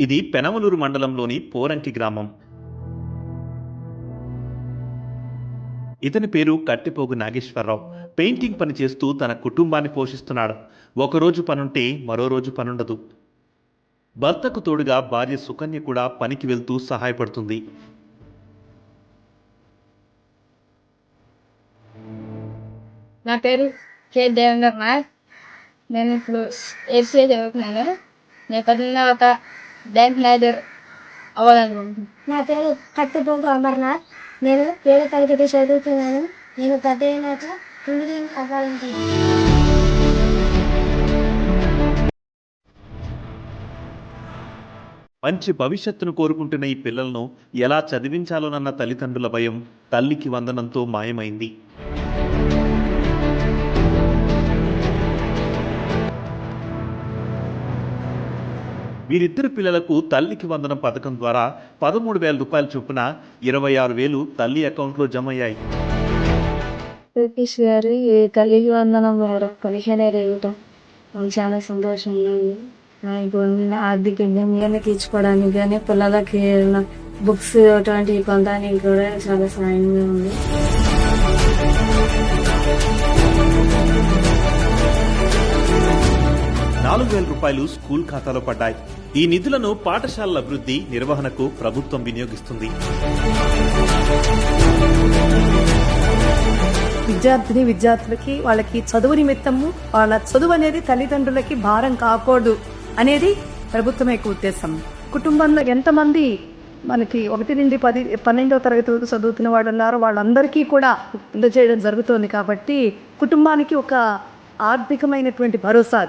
ఇది పెనమలూరు మండలంలోని పోరంకి గ్రామం. ఇతని పేరు కట్టిపోగు నాగేశ్వరరావు. పెయింటింగ్ పని చేస్తూ తన కుటుంబాన్ని పోషిస్తున్నాడు. ఒకరోజు పనుంటే మరో రోజు పనుండదు. భర్తకు తోడుగా భార్య సుకన్య కూడా పనికి వెళ్తూ సహాయపడుతుంది. నా పేరు కే. దేవేంద్ర నేను ఇప్పుడు ఎస్ఏ చదువుతున్నాను. నేను ఒక బ్యాంక్ మేనేజర్ అవ్వాలనుకుంటున్నాను నా పేరు అమర్నాథ్. నేను ఏడో తరగతి చదువుతున్నాను. నేను పెద్ద అయినాక ఇంజనీరింగ్ అవ్వాలనుకుంటున్నాను మంచి భవిష్యత్తును కోరుకుంటున్న ఈ పిల్లలను ఎలా చదివించాలోనన్న తల్లిదండ్రుల భయం తల్లికి వందనంతో మాయమైంది. వీరిద్దరు పిల్లలకు తల్లికి వందనం పథకం ద్వారా పదమూడు వేల రూపాయల చొప్పున ఇరవై ఆరు వేలు తల్లి అకౌంట్లో జమ అయ్యాయి బ్రిటిష్ తల్లికి వందనం పదిహేను ఇవ్వటం చాలా సంతోషంగా ఉంది. నాకు ఆర్థికంగా నేను తీర్చుకోవడానికి కానీ పిల్లలకి బుక్స్ అటువంటివి కొనడానికి కూడా చాలా సాయంగా ఉంది. నాలుగు వేల రూపాయలు స్కూల్ ఖాతాలో పడ్డాయి. ఈ నిధులను పాఠశాలల అభివృద్ధి నిర్వహణకు ప్రభుత్వం వినియోగిస్తుంది. విద్యార్థిని విద్యార్థులకి వాళ్ళకి చదువు నిమిత్తము వాళ్ళ చదువు అనేది తల్లిదండ్రులకి భారం కాకూడదు అనేది ప్రభుత్వం యొక్క ఉద్దేశం. కుటుంబంలో ఎంతమంది మనకి ఒకటి నుండి పది పన్నెండవ తరగతి వరకు చదువుతున్న వాళ్ళు ఉన్నారో వాళ్ళందరికీ కూడా అందజేయడం జరుగుతుంది కాబట్టి కుటుంబానికి ఒక ఆర్థికమైనటువంటి భరోసా